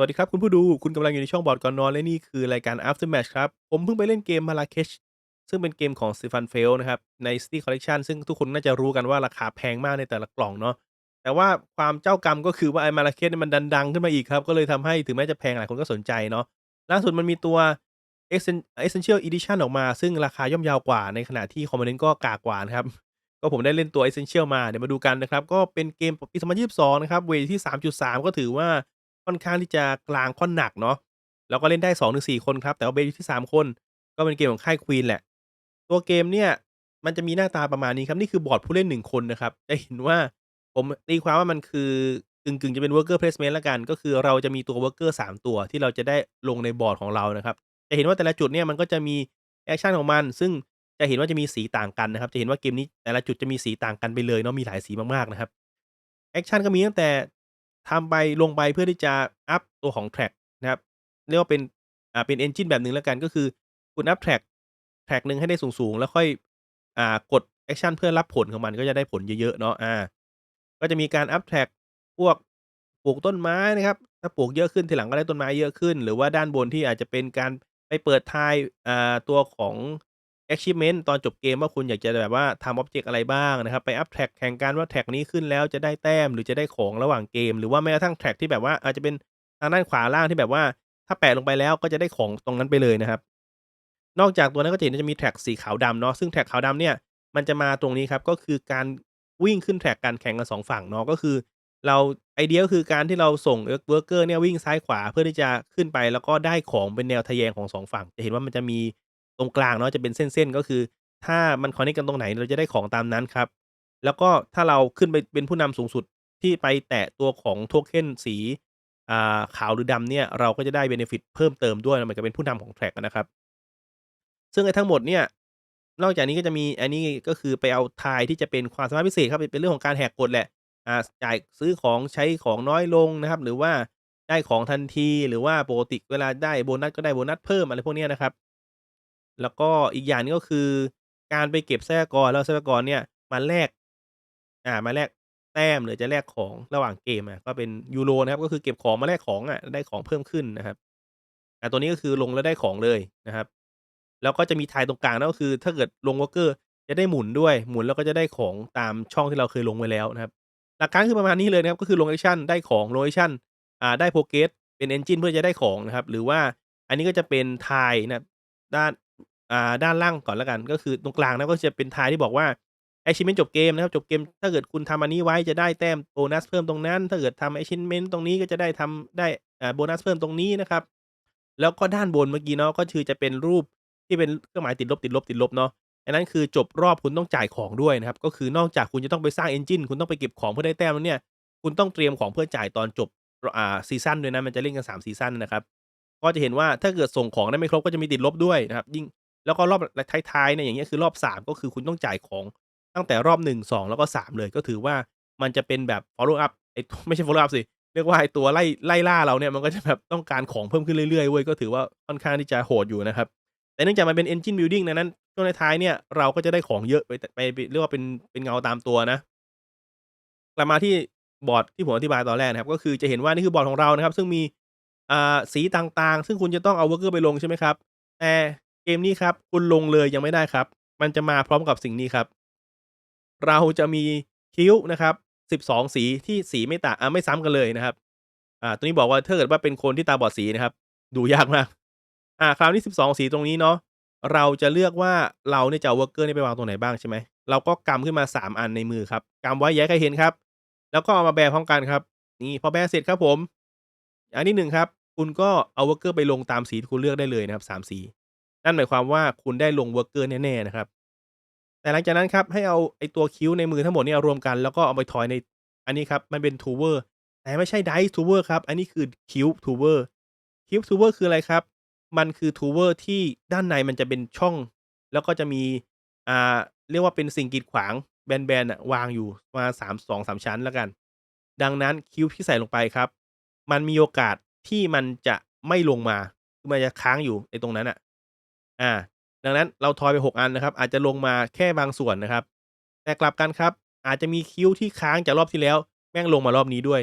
วัสดีครับคุณผู้ดู คุณกำลังอยู่ในช่องบอร์ดก่อนนอน และนี่คือรายการ After Match ครับ ผมเพิ่งไปเล่นเกม Marrakesh ซึ่งเป็นเกมของ Stefan f e l นะครับ ใน City Collection ซึ่งทุกคนน่าจะรู้กันว่าราคาแพงมากในแต่ละกล่องเนาะแต่ว่าความเจ้ากรรมก็คือว่าไอ้ Marrakesh เนี่ยมันดันดังขึ้นมาอีกครับ ก็เลยทำให้ถึงแม้จะแพงหลายคนก็สนใจเนาะล่าสุดมันมีตัว Essential Edition ออกมา ซึ่งราคาย่อมยาวกว่าในขณะที่ Component ก็กากว่านะครับก็ผมได้เล่นตัว Essential มาเดี๋ยวมาดูกันนะครับก็เป็นเกมปี2022นะครับเวที่ 3.3 ก็ถือว่า ค่อนข้างที่จะกลางค่อนหนักเนาะแล้วก็เล่นได้2-4คนครับ แต่ว่าเบสอยู่ที่ 3 คน ก็เป็นเกมของค่าย Queen แหละ ตัวเกมเนี่ยมันจะมีหน้าตาประมาณนี้ครับ นี่คือบอร์ดผู้เล่น 1 คนนะครับ จะเห็นว่าผมตีความว่ามันคือกึ่งๆจะเป็น Worker Placement แล้วกัน ก็คือเราจะมีตัว Worker 3 ตัวที่เราจะได้ลงในบอร์ดของเรานะครับ จะเห็นว่าแต่ละจุดเนี่ยมันก็จะมีแอกชันของมัน ซึ่งจะเห็นว่าจะมีสีต่างกันนะครับ จะเห็นว่าเกมนี้แต่ละจุดจะมีสีต่างกันไปเลยเนาะ มีหลายสีมากๆนะครับ แอกชันก็มีตั้งแต่ ทำไปลงไปเพื่อที่จะอัปตัวของ Track นะครับเรียกว่าเป็นอ่าเป็น Engine แบบหนึ่งแล้วกันก็คือคุณอัป Track Track หนึ่งให้ได้สูงๆ แล้วค่อยอ่ากดแอกชันเพื่อรับผลของมันก็จะได้ผลเยอะๆเนาะอาก็จะมีการอัป Track พวกปลูกต้นไม้นะครับ ถ้าปลูกเยอะขึ้นทีหลังก็ได้ต้นไม้เยอะขึ้น หรือว่าด้านบนที่อาจจะเป็นการไปเปิดทายอ่าตัวของ Achievement ตอนจบเกมว่าคุณอยากจะแบบว่าทำอ็อบเจกต์อะไรบ้างนะครับ ไปอัป Track แข่งกันว่า Track นี้ขึ้นแล้วจะได้แต้มหรือจะได้ของระหว่างเกม หรือว่าแม้กระทั่ง Track ที่แบบว่าอาจจะเป็นทางด้านขวาล่างที่แบบว่า ถ้าแปะลงไปแล้วก็จะได้ของตรงนั้นไปเลยนะครับ นอกจากตัวนั้นก็จะเห็นจะมี Track สีขาวดำเนาะซึ่ง Track ขาวดำเนี่ยมันจะมาตรงนี้ครับก็คือการวิ่งขึ้น Track กันแข่งกัน2ฝั่งเนาะก็คือ เราไอเดียก็คือการที่เราส่ง Work Worker เนี่ยวิ่งซ้ายขวาเพื่อที่จะขึ้นไป แล้วก็ได้ของเป็นแนวทะแยงของ2ฝั่ง จะเห็นว่ามันจะมี ตรงกลางเนาะจะเป็นเส้นๆก็คือ ถ้ามันคอนเน็กต์กันตรงไหนเราจะได้ของตามนั้นครับ แล้วก็ถ้าเราขึ้นไปเป็นผู้นำสูงสุดที่ไปแตะตัวของโทเค็นสีาขาวหรือดำเนี่ยเราก็จะได้เบเนฟิตเพิ่มเติมด้วยเหมือนกับเป็นผู้นำของ Track อะนะครับ ซึ่งไอ้ทั้งหมดเนี่ยนอกจากนี้ก็จะมีอันนี้ก็คือไปเอาทายที่จะเป็นความสามารถพิเศษครับเป็นเรื่องของการแหกกฎแหละอ่าจ่ายซื้อของใช้ของน้อยลงนะครับ หรือว่าได้ของทันทีหรือว่าปกติเวลาได้โบนัสก็ได้โบนัสเพิ่มอะไรพวกนี้นะครับ แล้วก็อีกอย่างหนึงก็คือ การไปเก็บทรัพยากรแล้วทรัพยากรเนี่ยมาแลก อ่า มาแลกแต้ม หรือจะแลกของระหว่างเกมอะก็เป็นยูโรนะครับ ก็คือเก็บของมาแลกของอะได้ของเพิ่มขึ้นนะครับ อ่า ตัวนี้ก็คือลงแล้วได้ของเลยนะครับ แล้วก็จะมีทายตรงกลางนั่นก็คือ ถ้าเกิดลง Worker จะได้หมุนด้วย หมุนแล้วก็จะได้ของตามช่องที่เราเคยลงไว้แล้วนะครับ หลักการคือประมาณนี้เลยนะครับ ก็คือลงแอกชันได้ของลงแอกชันอ่า ได้ Progress เป็น Engine เพื่อจะได้ของนะครับ หรือว่าอันนี้ก็จะเป็นทายนะครับด้าน อ่าด้านล่างก่อนแล้วกัน ก็คือตรงกลางนะก็จะเป็นทายที่บอกว่า Achievement จบเกมนะครับจบเกมถ้าเกิดคุณทำอันนี้ไว้จะได้แต้มโบนัสเพิ่มตรงนั้น ถ้าเกิดทำ Achievement ตรงนี้ก็จะได้ทำได้อ่าโบนัสเพิ่มตรงนี้นะครับ แล้วก็ด้านบนเมื่อกี้เนาะก็คือจะเป็นรูปที่เป็นเครื่องหมายติดลบติดลบติดลบเนาะอันนั้นคือจบรอบคุณต้องจ่ายของด้วยนะครับ ก็คือนอกจากคุณจะต้องไปสร้าง Engine คุณต้องไปเก็บของเพื่อได้แต้มแล้วเนี่ย คุณต้องเตรียมของเพื่อจ่ายตอนจบอ่าซีซั่นด้วยนะมันจะเล่นกัน3ซีซันนะครับก็จะเห็นว่าถ้าเกิดส่งของได้ไม่ครบก็จะมีติดลบด้วยนะครับ ยิ่ง แล้วก็รอบท้ายๆเนี่ยอย่างเงี้ยคือรอบ 3 ก็คือคุณต้องจ่ายของตั้งแต่รอบ 1 2 แล้วก็ 3 เลยก็ถือว่ามันจะเป็นแบบ Follow up ไอ้ไม่ใช่ Follow up สิเรียกว่าไอ้ตัวไล่ไล่ล่าเราเนี่ยมันก็จะแบบต้องการของเพิ่มขึ้นเรื่อยๆเว้ยก็ถือว่าค่อนข้างที่จะโหดอยู่นะครับ แต่เนื่องจากมันเป็น Engine Building นั้นช่วงท้ายเนี่ยเราก็จะได้ของเยอะไปไปเรียกว่าเป็นเป็นเงาตามตัวนะกลับมาที่บอร์ดที่ผมอธิบายตอนแรกนะครับ ก็คือจะเห็นว่านี่คือบอร์ดของเรานะครับ ซึ่งมีอ่าสีต่างๆ ซึ่งคุณจะต้องเอา Worker ไปลงใช่ไหมครับแต่ เกมนี้ครับ คุณลงเลยยังไม่ได้ครับ มันจะมาพร้อมกับสิ่งนี้ครับ เราจะมีคิ้วนะครับ12 สีที่สีไม่ต่างอ่าไม่ซ้ำกันเลยนะครับ อ่า ตัวนี้บอกว่าถ้าเกิดว่าเป็นคนที่ตาบอดสีนะครับ ดูยากมาก อ่า คราวนี้ 12 สีตรงนี้เนาะ เราจะเลือกว่าเราเนี่ยจะเอา Worker เนี่ยไปวางตรงไหนบ้างใช่ไหม เราก็กำขึ้นมา 3 อันในมือครับกำไว้อย่าให้ใครเห็นครับ แล้วก็เอามาแบพร้อมกันครับ นี่พอแบเสร็จครับผม อันที่1ครับ คุณก็เอา Worker ไปลงตามสีที่คุณเลือกได้เลยนะครับ3สี นั่นหมายความว่าคุณได้ลง Worker แน่ๆนะครับ แต่หลังจากนั้นครับให้เอาไอตัวคิ้วในมือทั้งหมดเนี่ยรวมกันแล้วก็เอาไปทอยในอันนี้ครับมันเป็น Tower แต่ไม่ใช่ Dice Tower ครับอันนี้คือ Cube Tower Cube Tower คืออะไรครับ มันคือ Tower ที่ด้านในมันจะเป็นช่อง แล้วก็จะมีอ่าเรียกว่าเป็นสิ่งกีดขวางแบนๆวางอยู่ประมาณ3 2-3ชั้นแล้วกัน ดังนั้นคิ้วที่ใส่ลงไปครับ มันมีโอกาสที่มันจะไม่ลงมาคือมันจะค้างอยู่ไอ้ตรงนั้นน่ะ อาดังนั้นเราทอยไป 6 อันนะครับ อาจจะลงมาแค่บางส่วนนะครับ แต่กลับกันครับ อาจจะมีคิ้วที่ค้างจากรอบที่แล้ว แม่งลงมารอบนี้ด้วย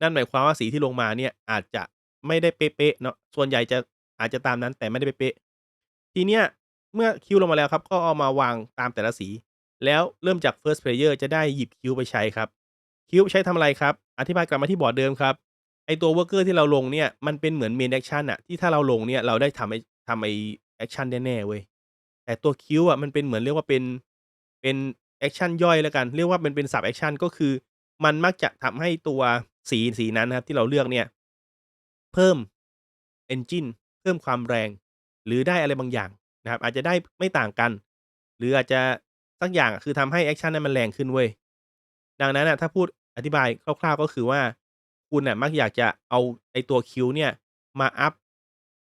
นั่นหมายความว่าสีที่ลงมาเนี่ยอาจจะไม่ได้เป๊ะๆเนาะส่วนใหญ่จะอาจจะตามนั้นแต่ไม่ได้เป๊ะๆทีเนี้ยเมื่อคิ้วลงมาแล้วครับ ก็เอามาวางตามแต่ละสี แล้วเริ่มจาก First Player จะได้หยิบคิ้วไปใช้ครับคิ้วใช้ทำอะไรครับ อธิบายกลับมาที่บอร์ดเดิมครับ ไอตัว Worker ที่เราลงเนี่ย มันเป็นเหมือน Main Action น่ะที่ถ้าเราลงเนี่ย เราได้ทำไอ้ทำไอ้ แอกชันแน่ๆเว้ยแต่ตัวคิ้วอะมันเป็นเหมือนเรียกว่าเป็นเป็นแอกชันย่อยแล้วกัน เรียกว่ามันเป็น Sub แอกชันก็คือ มันมักจะทำให้ตัวสีสีนั้นนะครับ ที่เราเลือกเนี่ย เพิ่ม Engine เพิ่มความแรง หรือได้อะไรบางอย่างนะครับ อาจจะได้ไม่ต่างกัน หรืออาจจะสักอย่างคือทำให้แอกชันนั้นมันแรงขึ้นเว้ยดังนั้นนะถ้าพูดอธิบายคร่าวๆก็คือว่า คุณน่ะมักอยากจะเอาไอตัวคิ้วเนี่ย มาอัป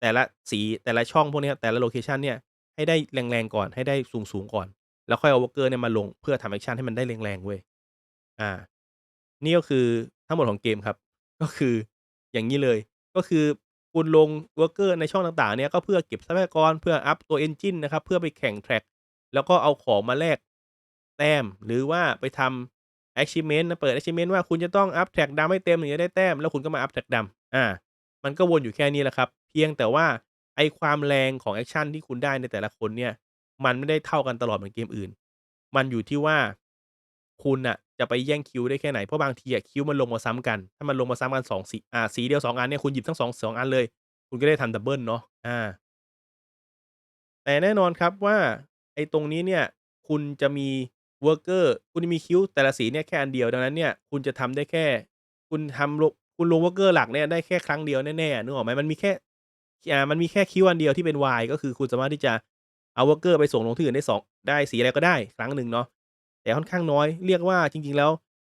แต่ละสีแต่ละช่องพวกนี้แต่ละโลเคชันเนี่ยให้ได้แรงๆก่อนให้ได้สูงๆก่อน แล้วค่อยเอา Worker เนี่ยมาลงเพื่อทำแอกชันให้มันได้แรงๆเว้ยอ่า นี่ก็คือทั้งหมดของเกมครับ ก็คืออย่างงี้เลยก็คือคุณลง Worker ในช่องต่างๆเนี่ยก็เพื่อเก็บทรัพยากรเพื่ออัปตัว Engine นะครับเพื่อไปแข่ง Track แล้วก็เอาของมาแลกแต้ม หรือว่าไปทำ Achievement นะเปิด Achievement ว่าคุณจะต้องอัป Track ดำให้เต็มถึงจะได้แต้ม แล้วคุณก็มาอัป Track ดำอ่า มันก็วนอยู่แค่นี้แหละครับ เพียงแต่ว่าไอ้ความแรงของแอกชันที่คุณได้ในแต่ละคนเนี่ย มันไม่ได้เท่ากันตลอดเหมือนเกมอื่น มันอยู่ที่ว่าคุณน่ะจะไปแย่งคิวได้แค่ไหน เพราะบางทีอะคิวมันลงมาซ้ำกัน ถ้ามันลงมาซ้ำกัน2สีอ่าสีเดียว2อันเนี่ยคุณหยิบทั้ง2 2อันเลย คุณก็ได้ทำดับเบิลเนาะอาแต่แน่นอนครับว่าไอ้ตรงนี้เนี่ย คุณจะมี Worker คุณมีคิวแต่ละสีเนี่ยแค่อันเดียวดังนั้นเนี่ยคุณจะทำได้แค่ คุณทำคุณลง Worker หลักเนี่ยได้แค่ครั้งเดียวแน่ๆนึกออกไหม?มันมีแค่ อ่ามันมีแค่คิ้วอันเดียวที่เป็น Y ก็คือคุณสามารถที่จะเอา Worker ไปส่งลงที่อื่นได้2ได้สีอะไรก็ได้ครั้งหนึ่งเนาะแต่ค่อนข้างน้อยเรียกว่าจริง ๆ แล้ว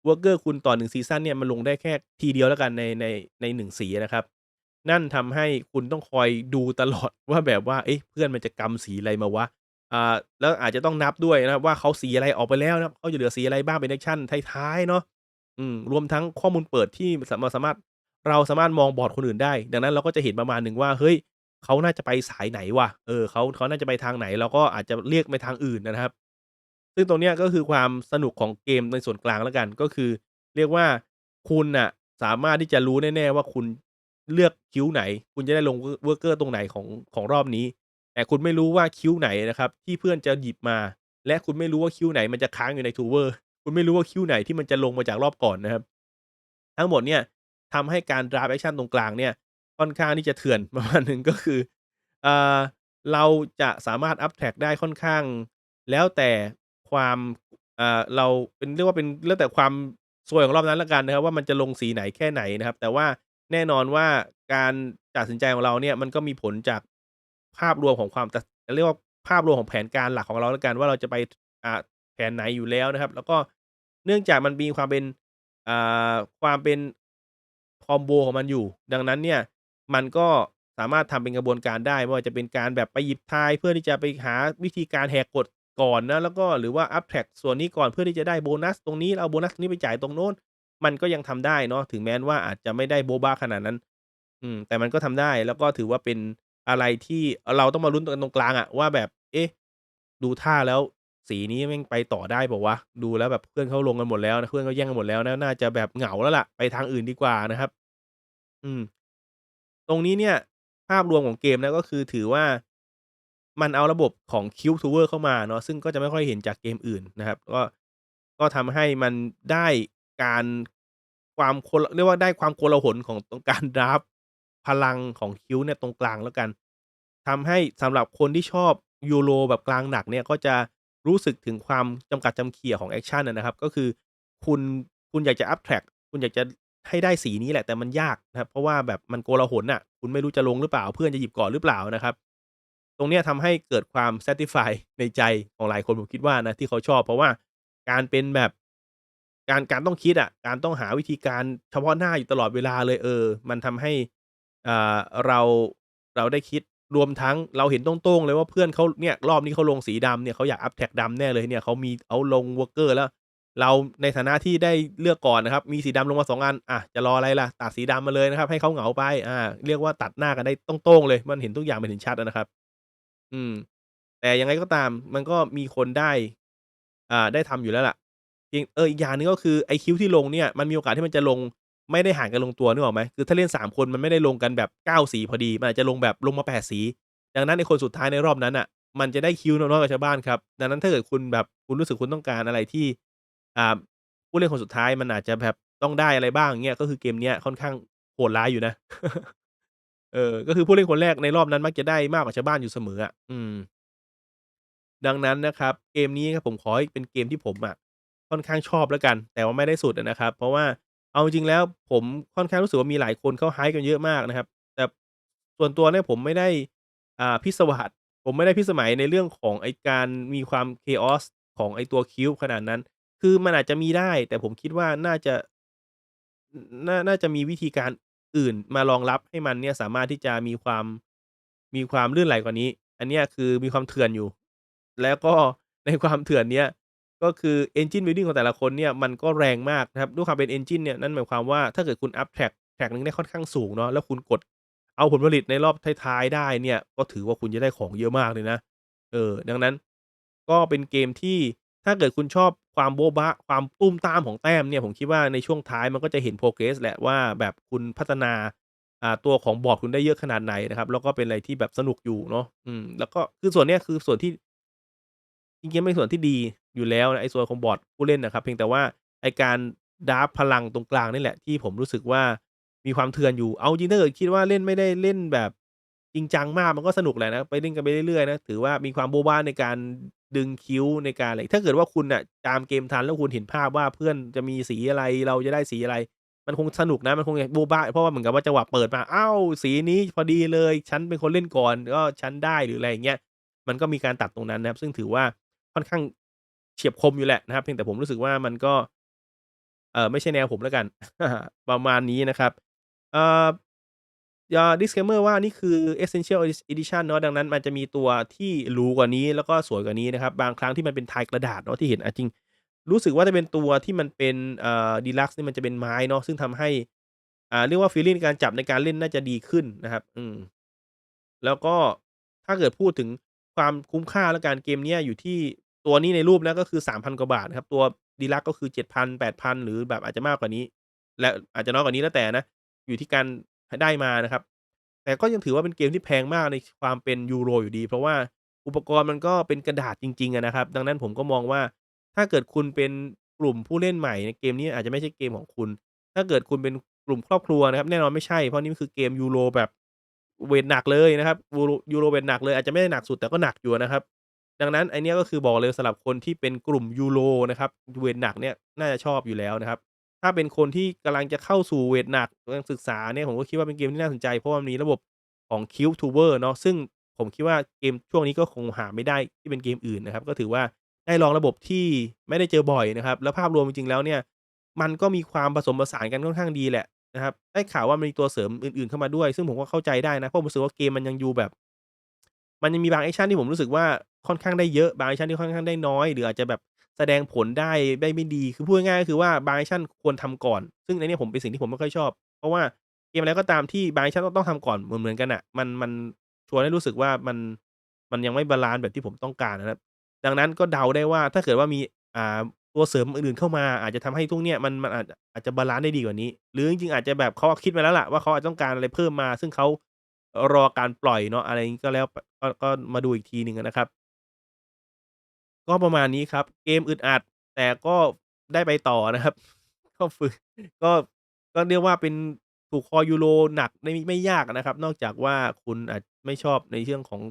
Worker คุณต่อ1ซีซั่นเนี่ยมันลงได้แค่ทีเดียวแล้วกันในในใน1สีนะครับ นั่นทำให้คุณต้องคอยดูตลอดว่าแบบว่าเอ๊ะเพื่อนมันจะกำสีอะไรมาวะอ่าแล้วอาจจะต้องนับด้วยนะว่าเขาสีอะไรออกไปแล้วนะเขาจะเหลือสีอะไรบ้างเป็นแอกชันท้ายๆเนาะอืมรวมทั้งข้อมูลเปิดที่สามารถ เราสามารถมองบอร์ดคนอื่นได้ ดังนั้นเราก็จะเห็นประมาณหนึ่งว่า เฮ้ยเขาน่าจะไปสายไหนวะ เออเขาเขาน่าจะไปทางไหน เราก็อาจจะเลี่ยงไปทางอื่นนะครับ ซึ่งตรงนี้ก็คือความสนุกของเกมในส่วนกลางแล้วกัน ก็คือ เรียกว่าคุณน่ะสามารถที่จะรู้แน่ๆว่าคุณเลือกคิ้วไหน คุณจะได้ลง Wo Worker ตรงไหนของของรอบนี้ แต่คุณไม่รู้ว่าคิ้วไหนนะครับ ที่เพื่อนจะหยิบมา และคุณไม่รู้ว่าคิ้วไหนมันจะค้างอยู่ใน Tower คุณไม่รู้ว่าคิ้วไหนที่มันจะลงมาจากรอบก่อนนะครับ ทั้งหมดเนี่ย ทำให้การดราฟต์แอกชันตรงกลางเนี่ยค่อนข้างที่จะเถื่อนประมาณหนึ่งก็คืออ่าเราจะสามารถอัป Track ได้ค่อนข้าง แล้วแต่ความอ่าเราเป็นเรียกว่าเป็นแล้วแต่ความซวยของรอบนั้นล้วกันนะครับ ว่ามันจะลงสีไหนแค่ไหนนะครับ แต่ว่าแน่นอนว่าการตัดสินใจของเราเนี่ยมันก็มีผลจากภาพรวมของความเรียกว่าภาพรวมของแผนการหลักของเราล้วกันว่าเราจะไปอ่าแผนไหนอยู่แล้วนะครับ แล้วก็เนื่องจากมันมีความเป็นอ่าความเป็น คอมโบของมันอยู่ ดังนั้นเนี่ยมันก็สามารถทำเป็นกระบวนการได้ไม่ว่าจะเป็นการแบบไปหยิบทล์เพื่อที่จะไปหาวิธีการแหกกฎก่อนนะแล้วก็หรือว่าอัป Track ส่วนนี้ก่อนเพื่อที่จะได้โบนัสตรงนี้เอาโบนัสนี้ไปจ่ายตรงโน้น มันก็ยังทำได้เนาะถึงแม้ว่าอาจจะไม่ได้โบบ๊ะขนาดนั้น อืม แต่มันก็ทำได้แล้วก็ถือว่าเป็นอะไรที่เราต้องมาลุ้นกันตรงกลางอะว่าแบบ เอ๊ะ ดูท่าแล้ว สีนี้แม่งไปต่อได้เปล่าวะดูแล้วแบบเพื่อนเขาลงกันหมดแล้วนะเพื่อนเขาแย่งกันหมดแล้วนะน่าจะแบบเหงาแล้วล่ะไปทางอื่นดีกว่านะครับ อืม ตรงนี้เนี่ย ภาพรวมของเกมนะก็คือถือว่ามันเอาระบบของ Cube Tower เข้ามาเนาะซึ่งก็จะไม่ค่อยเห็นจากเกมอื่นนะครับ ก็ก็ทำให้มันได้การความโกลาเรียกว่าได้ความโกลาหลของตรงการดราฟต์พลังของคิ้วเนี่ยตรงกลางแล้วกันทำให้สำหรับคนที่ชอบ Euro แบบกลางหนักเนี่ยก็จะ รู้สึกถึงความจำกัดจำเขี่ยของแอกชันนะครับ ก็คือคุณคุณอยากจะอัป Track คุณอยากจะให้ได้สีนี้แหละแต่มันยากนะครับ เพราะว่าแบบมันโกลาหลน่ะ คุณไม่รู้จะลงหรือเปล่า เพื่อนจะหยิบก่อนหรือเปล่านะครับ ตรงนี้ยทำให้เกิดความ satisfy ในใจของหลายคนผมคิดว่านะที่เขาชอบ เพราะว่าการเป็นแบบการการต้องคิดอะการต้องหาวิธีการเฉพาะหน้าอยู่ตลอดเวลาเลยเออ มันทำให้อ่าเราเราได้คิด รวมทั้งเราเห็นต้งๆเลยว่าเพื่อนเขาเนี่ยรอบนี้เขาลงสีดำเนี่ยเขาอยากอัป Track ดำแน่เลยเนี่ยเขามีเขาลง Worker แล้ว เราในฐานะที่ได้เลือกก่อนนะครับ มีสีดำลงมา2อันอะจะรออะไรล่ะ ตัดสีดำมาเลยนะครับ ให้เขาเหงาไปอ่าเรียกว่าตัดหน้ากันได้ต้งๆเลย มันเห็นทุกอย่างมันเห็นชัดนะครับ อืม แต่ยังไงก็ตาม มันก็มีคนได้ อ่าได้ทำอยู่แล้วล่ะเอออีกอย่างหนึ่งก็คือไอคิวที่ลงเนี่ยมันมีโอกาสที่มันจะลง ไม่ได้ห่ารกันลงตัวนึกออกไหมคือถ้าเล่น 3 คนมันไม่ได้ลงกันแบบ 9 สีพอดี มันอาจจะลงแบบลงมา 8 สี ดังนั้นไอ้คนสุดท้ายในรอบนั้นน่ะ มันจะได้คิวน้อยกว่าชาวบ้านครับ ดังนั้นถ้าเกิดคุณแบบคุณรู้สึกคุณต้องการอะไรที่อ่าผู้เล่นคนสุดท้ายมันอาจจะแบบต้องได้อะไรบ้างเงี้ย ก็คือเกมเนี้ยค่อนข้างโหดร้ายอยู่นะ เออ ก็คือผู้เล่นคนแรกในรอบนั้นมักจะได้มากกว่าชาวบ้านอยู่เสมออะอืม ดังนั้นนะครับ เกมนี้ครับผมขอให้เป็นเกมที่ผมอะค่อนข้างชอบแล้วกัน แต่ว่าไม่ได้สุดนะครับ เพราะว่า เอาจริง ๆ แล้วผมค่อนข้างรู้สึกว่า มีหลายคนเขา hype กันเยอะมากนะครับ แต่ส่วนตัวเนี่ยผมไม่ได้ อ่า พิศวาส ผมไม่ได้พิสมัยในเรื่องของไอ้การมีความ chaos ของไอ้ตัว Cube ขนาดนั้น คือมันอาจจะมีได้ แต่ผมคิดว่าน่าจะนน่า น่าจะมีวิธีการอื่นมารองรับให้มันเนี่ยสามารถที่จะมีความ มีความลื่นไหลกว่านี้ อันเนี้ยคือมีความเถื่อนอยู่ แล้วก็ในความเถื่อนเนี้ย ก็คือ Engine Building ของแต่ละคนเนี่ยมันก็แรงมากนะครับด้วยความเป็น Engine เนี่ยนั่นหมายความว่าถ้าเกิดคุณอัปแท็กแท็กหนึ่งได้ค่อนข้างสูงเนาะแล้วคุณกดเอาผลผลิตในรอบท้ายๆได้เนี่ยก็ถือว่าคุณจะได้ของเยอะมากเลยนะเออดังนั้นก็เป็นเกมที่ถ้าเกิดคุณชอบความโบ๊ะบะความตุ้มตามของแต้มเนี่ยผมคิดว่าในช่วงท้ายมันก็จะเห็น progress แหละว่าแบบคุณพัฒนาอ่าตัวของบอร์ดคุณได้เยอะขนาดไหนนะครับ แล้วก็เป็นอะไรที่แบบสนุกอยู่เนาะอืมแล้วก็คือส่วนเนี้ยคือส่วนที่จริงๆเป็นส่วนที่ดี อยู่แล้วนะไอ้ส่วนของบอร์ดผู้เล่นนะครับ เพียงแต่ว่าไอ้การดราฟต์พลังตรงกลางนี่แหละที่ผมรู้สึกว่ามีความเถื่อนอยู่เอาจริงถ้าเกิดคิดว่าเล่นไม่ได้เล่นแบบจริงจังมากมันก็สนุกแหละนะไปเล่นกันไปเรื่อยๆนะถือว่ามีความโบ๊ะบ๊ะในการดึงคิ้วในการอะไรถ้าเกิดว่าคุณน่ะตามเกมทันแล้วคุณเห็นภาพว่าเพื่อนจะมีสีอะไรเราจะได้สีอะไร มันคงสนุกนะมันคงโบบ๊ะเพราะว่าเหมือนกับว่าจังหวะเปิดมาอ้าวสีนี้พอดีเลยฉันเป็นคนเล่นก่อนก็ฉันได้หรืออะไรอย่างเงี้ยมันก็มีการตัดตรงนั้นนะครับซึ่งถือว่าค่อนข้าง เฉียบคมอยู่แหละนะครับเพียงแต่ผมรู้สึกว่ามันก็เออไม่ใช่แนวผมแล้วกัน ประมาณนี้นะครับเอ่ออ่า disclaimer ว่านี่คือ Essential edition เนาะดังนั้นมันจะมีตัวที่หรูกว่านี้แล้วก็สวยกว่านี้นะครับ บางครั้งที่มันเป็น Tile กระดาษเนาะที่เห็นจริง รู้สึกว่าจะเป็นตัวที่มันเป็นเอ่อ Deluxe นี่มันจะเป็นไม้เนาะซึ่งทำให้อ่าเรียกว่าฟีลลิงการจับในการเล่นน่าจะดีขึ้นนะครับ อืมแล้วก็ถ้าเกิดพูดถึงความคุ้มค่าแล้วกันเกมเนี้ยอยู่ที่ ตัวนี้ในรูปนะก็คือ3,000กว่าบาทนะครับ ตัว Deluxe ก็คือ7,000 8,000หรือแบบอาจจะมากกว่านี้ และอาจจะน้อยกว่านี้แล้วแต่นะ อยู่ที่การได้มานะครับ แต่ก็ยังถือว่าเป็นเกมที่แพงมากในความเป็นยูโรอยู่ดี เพราะว่าอุปกรณ์มันก็เป็นกระดาษจริงๆนะครับ ดังนั้นผมก็มองว่าถ้าเกิดคุณเป็นกลุ่มผู้เล่นใหม่ในเกมนี้อาจจะไม่ใช่เกมของคุณ ถ้าเกิดคุณเป็นกลุ่มครอบครัวนะครับ แน่นอนไม่ใช่เพราะนี่มันคือเกมยูโรแบบเวตหนักเลยนะครับยูโรเวตหนักเลยอาจจะไม่ได้หนักสุดแต่ก็หนักอยู่นะครับ ดังนั้นไอเนี้ย ก็คือบอกเลยสำหรับคนที่เป็นกลุ่มยูโรนะครับ เวตหนักเนี่ยน่าจะชอบอยู่แล้วนะครับ ถ้าเป็นคนที่กำลังจะเข้าสู่เวตหนักกำลังศึกษาเนี่ยผมก็คิดว่าเป็นเกมที่น่าสนใจ เพราะว่ามันมีระบบของ CubeTuber เนาะซึ่งผมคิดว่าเกมช่วงนี้ก็คงหาไม่ได้ที่เป็นเกมอื่นนะครับ ก็ถือว่าได้ลองระบบที่ไม่ได้เจอบ่อยนะครับ แล้วภาพรวมจริงๆแล้วเนี่ย มันก็มีความผสมผสานกันค่อนข้างดีแหละนะครับ ได้ข่าวว่ามันมีตัวเสริมอื่นๆเข้ามาด้วย ซึ่งผมก็เข้าใจได้นะ เพราะผมรู้สึกว่าเกมมันยังอยู่แบบ มันยังมีบางแอกชันที่ผมรู้สึกว่า ค่อนข้างได้เยอะ บางชันที่ค่อนข้างได้น้อย หรืออาจจะแบบแสดงผลได้ได้ไม่ดี คือพูดง่ายๆก็คือว่าบางชันควรทำก่อน ซึ่งอันนี้ผมเป็นสิ่งที่ผมไม่ค่อยชอบ เพราะว่าเกมอะไรก็ตามที่บางชันต้องต้องทำก่อนเหมือนกันน่ะ มันมันชวนให้รู้สึกว่ามันมันยังไม่บาลันซ์แบบที่ผมต้องการนะครับ ดังนั้นก็เดาได้ว่าถ้าเกิดว่ามีอ่าตัวเสริมอื่นๆเข้ามาอาจจะทำให้พวกเนี้ยมันมันอาจอาจจะบาลันซ์ได้ดีกว่านี้ หรือจริงๆอาจจะแบบเขาคิดมาแล้วล่ะว่าเขาอาจจะต้องการอะไรเพิ่มมา ซึ่งเขารอการปล่อยเนาะอะไรงี้ก็แล้วก็ก็มาดูอีกทีหนึ่งนะครับ ก็ประมาณนี้ครับ เกมอึดอัด แต่ก็ได้ไปต่อนะครับ ก็ฝึกก็ก็เรียกว่าเป็นถูกคอยูโรหนักไม่ไม่ยากนะครับ นอกจากว่าคุณอาจไม่ชอบในเรื่องของ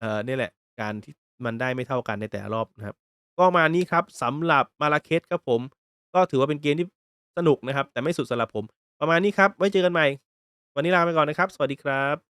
เอ่อเนี่ยแหละ การที่มันได้ไม่เท่ากันในแต่ละรอบนะครับ ก็ประมาณนี้ครับสำหรับ Marrakesh ครับผม ก็ถือว่าเป็นเกมที่สนุกนะครับ แต่ไม่สุดสำหรับผม ประมาณนี้ครับ ไว้เจอกันใหม่ วันนี้ลาไปก่อนนะครับ สวัสดีครับ